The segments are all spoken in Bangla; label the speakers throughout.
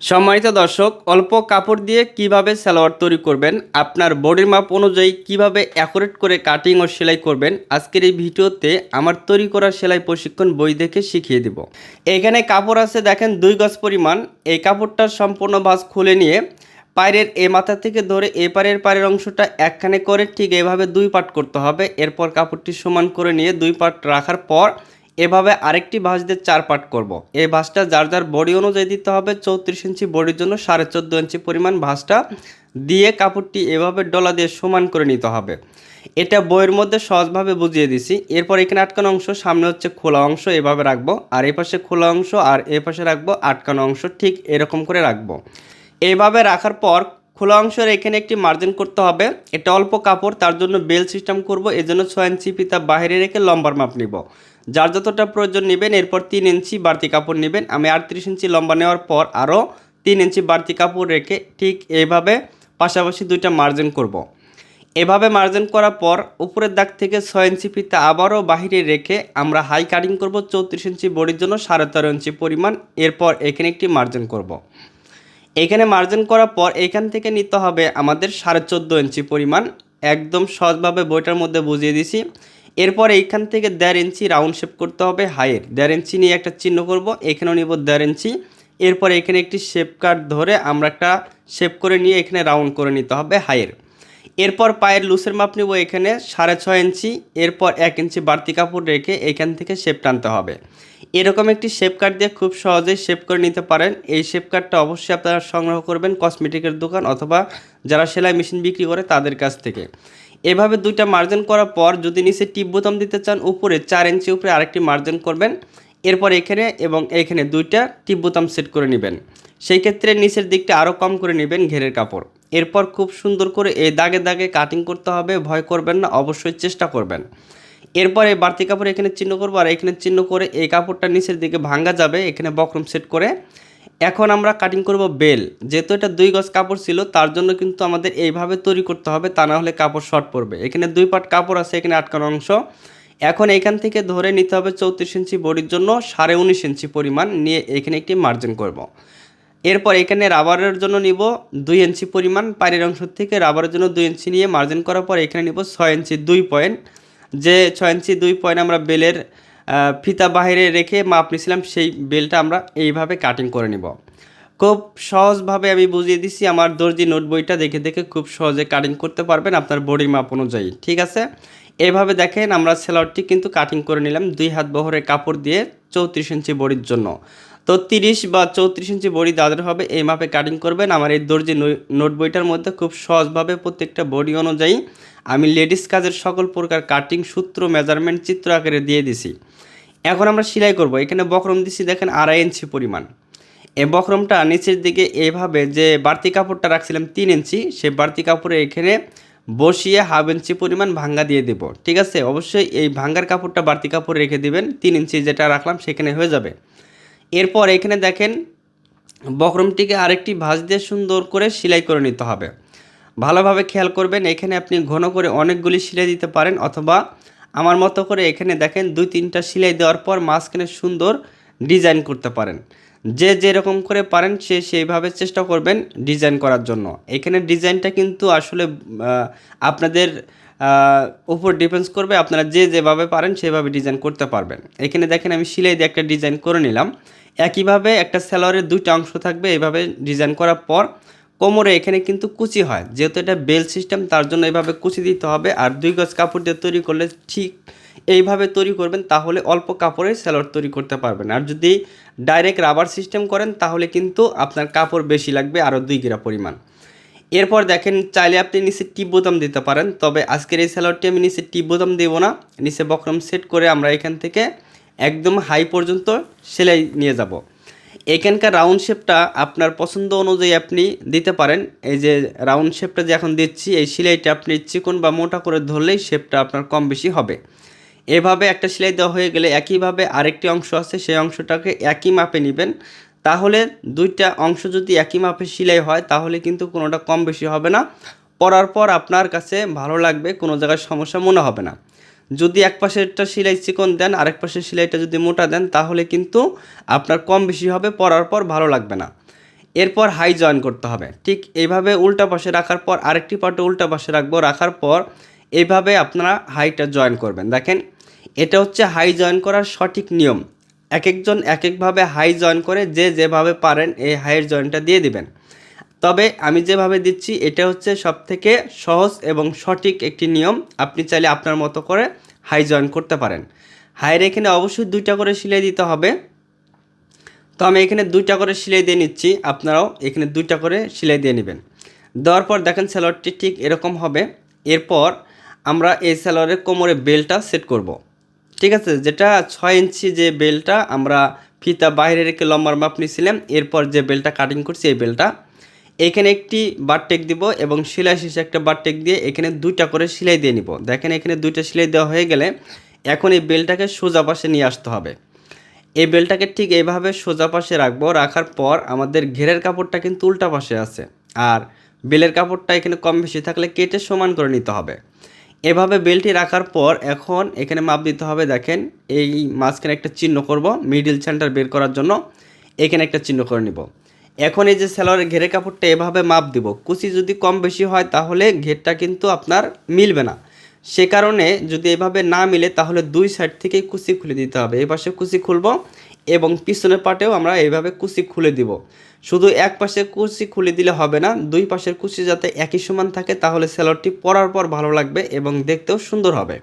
Speaker 1: সম্মানিত দর্শক, অল্প কাপড় দিয়ে কীভাবে সালোয়ার তৈরি করবেন, আপনার বডির মাপ অনুযায়ী কীভাবে অ্যাকুরেট করে কাটিং ও সেলাই করবেন, আজকের এই ভিডিওতে আমার তৈরি করা সেলাই প্রশিক্ষণ বই দেখে শিখিয়ে দিব। এখানে কাপড় আছে, দেখেন দুই গজ পরিমাণ। এই কাপড়টার সম্পূর্ণ ভাঁজ খুলে নিয়ে পায়ের এ মাথা থেকে ধরে এ পারের পায়ের অংশটা একখানে করে ঠিক এভাবে দুই পাট করতে হবে। এরপর কাপড়টি সমান করে নিয়ে দুই পাট রাখার পর এভাবে আরেকটি ভাঁজ দিয়ে চার পাট করব। এই ভাঁজটা যার যার বডি অনুযায়ী দিতে হবে, চৌত্রিশ ইঞ্চি বডির জন্য সাড়ে চোদ্দ ইঞ্চি পরিমাণ ভাঁজটা দিয়ে কাপড়টি এভাবে ডলা দিয়ে সমান করে নিতে হবে। এটা বইয়ের মধ্যে সহজভাবে বুঝিয়ে দিছি। এরপর এখানে আটকানো অংশ, সামনে হচ্ছে খোলা অংশ, এভাবে রাখব। আর এই পাশে খোলা অংশ আর এ পাশে রাখব, আটকানো অংশ, ঠিক এরকম করে রাখব। এইভাবে রাখার পর খোলা অংশের এখানে একটি মার্জিন করতে হবে। এটা অল্প কাপড়, তার জন্য বেল সিস্টেম করব। এই জন্য ছয় ইঞ্চি পিতা বাইরে রেখে লম্বার মাপ নিব। যার যতটা প্রয়োজন নেবেন, এরপর তিন ইঞ্চি বাড়তি কাপড় নেবেন আমি আটত্রিশ ইঞ্চি লম্বা নেওয়ার পর আরও তিন ইঞ্চি বাড়তি কাপড় রেখে ঠিক এইভাবে পাশাপাশি দুইটা মার্জিন করব। এভাবে মার্জিন করার পর উপরের দাগ থেকে ছয় ইঞ্চি ফিতে আবারও বাহিরে রেখে আমরা হাই কাটিং করব চৌত্রিশ ইঞ্চি বডির জন্য সাড়ে তেরো ইঞ্চি পরিমাণ এরপর এখানে একটি মার্জিন করব। এখানে মার্জিন করার পর এখান থেকে নিতে হবে আমাদের সাড়ে চোদ্দ ইঞ্চি পরিমাণ একদম সহজভাবে বইটার মধ্যে বুঝিয়ে দিছি এরপর এইখান থেকে দেড় ইঞ্চি রাউন্ড শেপ করতে হবে হাইয়ের। দেড় ইঞ্চি নিয়ে একটা চিহ্ন করব, এখানেও নিব দেড় ইঞ্চি। এরপর এখানে একটি শেপ কাট ধরে আমরা একটা শেপ করে নিয়ে এখানে রাউন্ড করে নিতে হবে হাইয়ের। এরপর পায়ের লুসের মাপ নেব এখানে সাড়ে ছয় ইঞ্চি, এরপর এক ইঞ্চি বাড়তি কাপড় রেখে এখান থেকে শেপ টানতে হবে। এরকম একটি শেপ কাট দিয়ে খুব সহজেই শেপ করে নিতে পারেন। এই শেপ কাটটা অবশ্যই আপনারা সংগ্রহ করবেন কসমেটিকের দোকান অথবা যারা সেলাই মেশিন বিক্রি করে তাদের কাছ থেকে। এভাবে দুইটা মার্জিন করার পর যদি নিচে টিপ বোতাম দিতে চান, উপরে চার ইঞ্চি উপরে আরেকটি মার্জিন করবেন। এরপর এখানে এবং এখানে দুইটা টিপ বোতাম সেট করে নেবেন। সেই ক্ষেত্রে নিচের দিকটা আরও কম করে নেবেন ঘেরের কাপড়। এরপর খুব সুন্দর করে এই দাগে দাগে কাটিং করতে হবে, ভয় করবেন না, অবশ্যই চেষ্টা করবেন। এরপর এই বাড়তি কাপড় এখানে চিহ্ন করব, আর এখানে চিহ্ন করে এই কাপড়টা নিচের দিকে ভাঙ্গা যাবে, এখানে বক্রম সেট করে এখন আমরা কাটিং করব বেল। যেহেতু এটা দুই গজ কাপড় ছিল, তার জন্য কিন্তু আমাদের এইভাবে তৈরি করতে হবে, তা না হলে কাপড় শর্ট পড়বে। এখানে দুই পাট কাপড় আছে, এখানে আটকানো অংশ। এখন এখান থেকে ধরে নিতে হবে চৌত্রিশ ইঞ্চি বডির জন্য সাড়ে উনিশ ইঞ্চি পরিমাণ, নিয়ে এখানে একটি মার্জিন করব। এরপর এখানে রাবারের জন্য নিব দুই ইঞ্চি পরিমাণ পায়ের অংশ থেকে রাবারের জন্য দুই ইঞ্চি নিয়ে মার্জিন করার পর এখানে নিব ছয় ইঞ্চি দুই পয়েন্ট যে ছয় ইঞ্চি দুই পয়েন্ট আমরা বেলের ফিতা বাহিরে রেখে মাপ নিয়েছিলাম, সেই বেলটা আমরা এইভাবে কাটিং করে নিব। খুব সহজভাবে আমি বুঝিয়ে দিছি, আমার দর্জি নোট বইটা দেখে দেখে খুব সহজে কাটিং করতে পারবেন আপনার বডির মাপ অনুযায়ী, ঠিক আছে? এভাবে দেখেন আমরা সেলারটি কিন্তু কাটিং করে নিলাম। দুই হাত বহরের কাপড় দিয়ে চৌত্রিশ ইঞ্চি বডির জন্য। তো তিরিশ বা চৌত্রিশ ইঞ্চি বডি যাদের হবে, এই মাপে কাটিং করবেন। আমার এই দর্জি নোট বইটার মধ্যে খুব সহজভাবে প্রত্যেকটা বডি অনুযায়ী আমি লেডিস কাজের সকল প্রকার কাটিং সূত্র মেজারমেন্ট চিত্র আকারে দিয়ে দিছি। এখন আমরা সেলাই করব। এখানে বকরম দিছি, দেখেন আড়াই ইঞ্চি পরিমাণ। এই বক্রমটা নিচের দিকে এইভাবে যে বাড়তি কাপড়টা রাখছিলাম তিন ইঞ্চি, সেই বাড়তি কাপড়ে এখানে বসিয়ে হাফ ইঞ্চি পরিমাণ ভাঙ্গা দিয়ে দেব, ঠিক আছে? অবশ্যই এই ভাঙ্গার কাপড়টা বাড়তি কাপড় রেখে দিবেন, তিন ইঞ্চি যেটা রাখলাম সেখানে হয়ে যাবে। এরপর এখানে দেখেন, বক্রমটিকে আরেকটি ভাঁজ দিয়ে সুন্দর করে সেলাই করে নিতে হবে। ভালোভাবে খেয়াল করবেন, এখানে আপনি ঘন করে অনেকগুলি সেলাই দিতে পারেন, অথবা আমার মতো করে এখানে দেখেন দুই তিনটা সেলাই দেওয়ার পর মাঝখানে সুন্দর ডিজাইন করতে পারেন। যে যেরকম করে পারেন, সে সেইভাবে চেষ্টা করবেন ডিজাইন করার জন্য। এখানে ডিজাইনটা কিন্তু আসলে আপনাদের উপর ডিপেন্ডস করবে। আপনারা যে যেভাবে পারেন, সেভাবে ডিজাইন করতে পারবেন। এখানে দেখেন, আমি সিলাই দিয়ে একটা ডিজাইন করে নিলাম। একইভাবে একটা স্যালোয়ারের দুইটা অংশ থাকবে এইভাবে ডিজাইন করার পর। কোমরে এখানে কিন্তু কুচি হয়। যেহেতু এটা বেল সিস্টেম তার জন্য এভাবে কুচি দিতে হবে। আর দুই গজ কাপড় দিয়ে তৈরি করলে ঠিক এইভাবে তৈরি করবেন, তাহলে অল্প কাপড়ে স্যালোয়ার তৈরি করতে পারবেন। আর যদি ডাইরেক্ট রাবার সিস্টেম করেন, তাহলে কিন্তু আপনার কাপড় বেশি লাগবে, আরও দুই গিরা পরিমাণ। এরপর দেখেন, চাইলে আপনি নিচে টিপ বোতাম দিতে পারেন, তবে আজকের এই স্যালোয়ারটি আমি নিচে টিপ বোতাম দেবো না। নিচে বক্রম সেট করে আমরা এখান থেকে একদম হাই পর্যন্ত সেলাই নিয়ে যাব। এখানকার রাউন্ড শেপটা আপনার পছন্দ অনুযায়ী আপনি দিতে পারেন। এই যে রাউন্ড শেপটা যে এখন দিচ্ছি, এই সেলাইটা আপনি চিকন বা মোটা করে ধরলেই শেপটা আপনার কম বেশি হবে। এভাবে একটা সেলাই দেওয়া হয়ে গেলে একইভাবে আরেকটি অংশ আছে, সেই অংশটাকে একই মাপে নেবেন। তাহলে দুইটা অংশ যদি একই মাপে সেলাই হয়, তাহলে কিন্তু কোনোটা কম বেশি হবে না। পরার পর আপনার কাছে ভালো লাগবে, কোনো জায়গায় সমস্যা মনে হবে না। যদি এক পাশেরটা সেলাই চিকন দেন, আরেক পাশের সেলাইটা যদি মোটা দেন, তাহলে কিন্তু আপনার কম বেশি হবে, পরার পর ভালো লাগবে না। এরপর হাই জয়েন করতে হবে। ঠিক এইভাবে উল্টা পাশে রাখার পর, আরেকটি পার্টে উল্টা পাশে রাখব, রাখার পর এইভাবে আপনারা হাইটা জয়েন করবেন। দেখেন এটা হচ্ছে হাই জয়েন করার সঠিক নিয়ম। এক একজন এক একভাবে হাই জয়েন করে যে যেভাবে পারেন এই হাইয়ের জয়েনটা দিয়ে দিবেন। তবে আমি যেভাবে দিচ্ছি, এটা হচ্ছে সবথেকে সহজ এবং সঠিক একটি নিয়ম। আপনি চাইলে আপনার মতো করে হাই জয়েন করতে পারেন। হাইয়ের এখানে অবশ্যই দুইটা করে সিলাই দিতে হবে। তো আমি এখানে দুইটা করে সিলাই দিয়ে নিচ্ছি, আপনারাও এখানে দুইটা করে সিলাই দিয়ে নেবেন। দেওয়ার পর দেখেন স্যালোয়ারটি ঠিক এরকম হবে। এরপর আমরা এই স্যালোয়ারের কোমরে বেলটা সেট করব। ঠিক আছে? যেটা ছয় ইঞ্চি যে বেলটা আমরা ফিতা বাইরে রেখে লম্বার মাপ নিয়েছিলাম, এরপর যে বেলটা কাটিং করছি, এই বেলটা। এখানে একটি বারটেক দিব এবং সেলাই শেষে একটা বারটেক দিয়ে এখানে দুইটা করে সেলাই দিয়ে নিব। দেখেন এখানে দুইটা সেলাই দেওয়া হয়ে গেলে এখন এই বেলটাকে সোজা পাশে নিয়ে আসতে হবে। এই বেলটাকে ঠিক এইভাবে সোজা পাশে রাখব, রাখার পর আমাদের ঘেরের কাপড়টা কিন্তু উল্টা পাশে আছে। আর বেলের কাপড়টা এখানে কম বেশি থাকলে কেটে সমান করে নিতে হবে। এভাবে বেলটি রাখার পর এখন এখানে মাপ দিতে হবে, দেখেন, এই মাঝখানে একটা চিহ্ন করব মিডিল সেন্টার বের করার জন্য এখানে একটা চিহ্ন করে নিব। এখন এই যে সেলোয়ারের ঘেরের কাপড়টা এভাবে মাপ দিব, কুচি যদি কম বেশি হয় তাহলে ঘেরটা কিন্তু আপনার মিলবে না। সে কারণে যদি এভাবে না মিলে তাহলে দুই সাইড থেকেই কুচি খুলে দিতে হবে এই পাশে কুচি খুলবো এবং পিছনের পাটেও আমরা এইভাবে কুচি খুলে দিব। শুধু এক পাশে কুচি খুলে দিলে হবে না, দুই পাশের কুচি যাতে একই সমান থাকে তাহলে সেলরটি পরার পর ভালো লাগবে এবং দেখতেও সুন্দর হবে।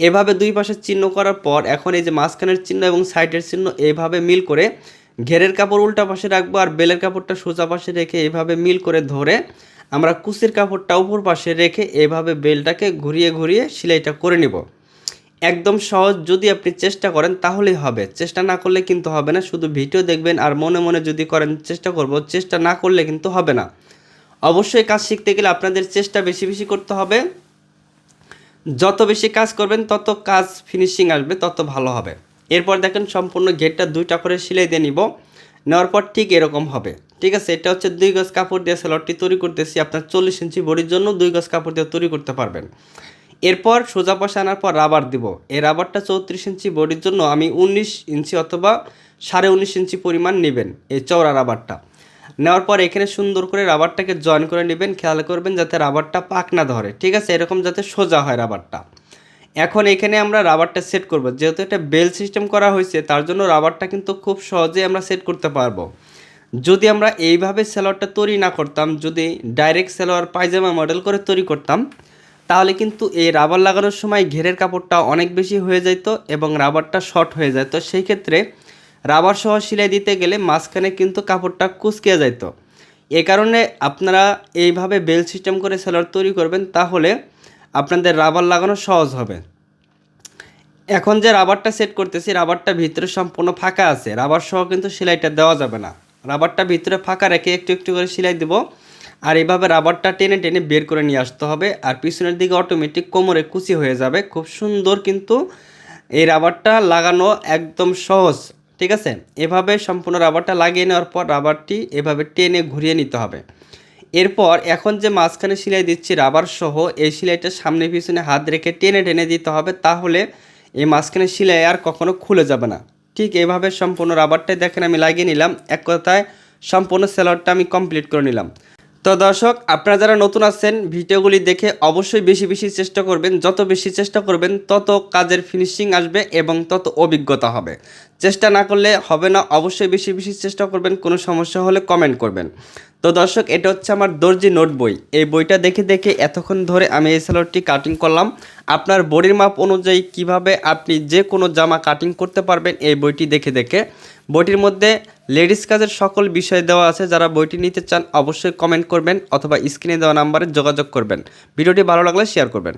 Speaker 1: এভাবে দুই পাশে চিহ্ন করার পর এখন এই যে মাঝখানের চিহ্ন এবং সাইডের চিহ্ন এইভাবে মিল করে ঘেরের কাপড় উল্টা পাশে রাখব আর বেলের কাপড়টা সোজা পাশে রেখে এইভাবে মিল করে ধরে আমরা কুচির কাপড়টা উপর পাশে রেখে এভাবে বেলটাকে ঘুরিয়ে ঘুরিয়ে সেলাইটা করে নিব। একদম সহজ যদি আপনি চেষ্টা করেন, তাহলেই হবে। চেষ্টা না করলে কিন্তু হবে না। শুধু ভিডিও দেখবেন আর মনে মনে যদি করেন, চেষ্টা করব। চেষ্টা না করলে কিন্তু হবে না। অবশ্যই কাজ শিখতে গেলে আপনাদের চেষ্টা বেশি বেশি করতে হবে। যত বেশি কাজ করবেন, তত কাজ ফিনিশিং আসবে, তত ভালো হবে। এরপর দেখেন সম্পূর্ণ ঘেরটা দুইটা করে সেলাই দিয়ে নিব। নেওয়ার পর ঠিক এরকম হবে। ঠিক আছে, এটা হচ্ছে দুই গজ কাপড় দিয়ে সেলরটি তৈরি করতেছি। আপনার চল্লিশ ইঞ্চি বডির জন্য দুই গজ কাপড় দিয়ে তৈরি করতে পারবেন। এরপর সোজা পাশে আনার পর রাবার দিব। এই রাবারটা চৌত্রিশ ইঞ্চি বডির জন্য আমি উনিশ ইঞ্চি অথবা সাড়ে উনিশ ইঞ্চি পরিমাণ নেবেন এই চওড়া রাবারটা নেওয়ার পর এখানে সুন্দর করে রাবারটাকে জয়েন করে নেবেন, খেয়াল করবেন যাতে রাবারটা পাক না ধরে, ঠিক আছে? এরকম যাতে সোজা হয় রাবারটা এখন এখানে আমরা রাবারটা সেট করব। যেহেতু এটা বেল সিস্টেম করা হয়েছে, তার জন্য রাবারটা কিন্তু খুব সহজে আমরা সেট করতে পারব। যদি আমরা এইভাবে সেলোয়ারটা তৈরি না করতাম, যদি ডাইরেক্ট সেলোয়ার পায়জামা মডেল করে তৈরি করতাম তাহলে কিন্তু এই রাবার লাগানোর সময় ঘেরের কাপড়টা অনেক বেশি হয়ে যেত এবং রাবারটা শর্ট হয়ে যেত সেই ক্ষেত্রে রাবার সহ সেলাই দিতে গেলে মাঝখানে কিন্তু কাপড়টা কুচকে যেত এ কারণে আপনারা এইভাবে বেল সিস্টেম করে সেলার তৈরি করবেন, তাহলে আপনাদের রাবার লাগানো সহজ হবে। এখন যে রাবারটা সেট করতেছি, রাবারটা ভিতরে সম্পূর্ণ ফাঁকা আছে। রাবার সহ কিন্তু সেলাইটা দেওয়া যাবে না। রাবারটা ভিতরে ফাঁকা রেখে একটু একটু করে সেলাই দেবো। আর এভাবে রাবারটা টেনে টেনে বের করে নিয়ে আসতে হবে। আর পিছনের দিকে অটোমেটিক কোমরে কুচি হয়ে যাবে। খুব সুন্দর কিন্তু এই রাবারটা লাগানো একদম সহজ, ঠিক আছে? এভাবে সম্পূর্ণ রাবারটা লাগিয়ে নেওয়ার পর রাবারটি এভাবে টেনে ঘুরিয়ে নিতে হবে। এরপর এখন যে মাঝখানে সেলাই দিচ্ছি রাবার সহ, এই সেলাইটা সামনে পিছনে হাত রেখে টেনে টেনে দিতে হবে। তাহলে এই মাঝখানে সেলাই আর কখনো খুলে যাবে না। ঠিক এভাবে সম্পূর্ণ রাবারটাই দেখেন আমি লাগিয়ে নিলাম। এক কথায় সম্পূর্ণ সেলারটা আমি কমপ্লিট করে নিলাম। তো দর্শক, আপনারা যারা নতুন আছেন, ভিডিওগুলি দেখে অবশ্যই বেশি বেশি চেষ্টা করবেন। যত বেশি চেষ্টা করবেন, তত কাজের ফিনিশিং আসবে এবং তত অভিজ্ঞতা হবে। চেষ্টা না করলে হবে না, অবশ্যই বেশি বেশি চেষ্টা করবেন, কোনো সমস্যা হলে কমেন্ট করবেন। তো দর্শক, এটা হচ্ছে আমার দর্জি নোট বই। এই বইটা দেখে দেখে এতক্ষণ ধরে আমি এই সেলোয়ারটি কাটিং করলাম। আপনার বডির মাপ অনুযায়ী কীভাবে আপনি যে কোনো জামা কাটিং করতে পারবেন, এই বইটি দেখে দেখে। বইটির মধ্যে লেডিস কাজের সকল বিষয় দেওয়া আছে, যারা বইটি নিতে চান অবশ্যই কমেন্ট করবেন অথবা স্ক্রিনে দেওয়া নাম্বারে যোগাযোগ করবেন। ভিডিওটি ভালো লাগলে শেয়ার করবেন।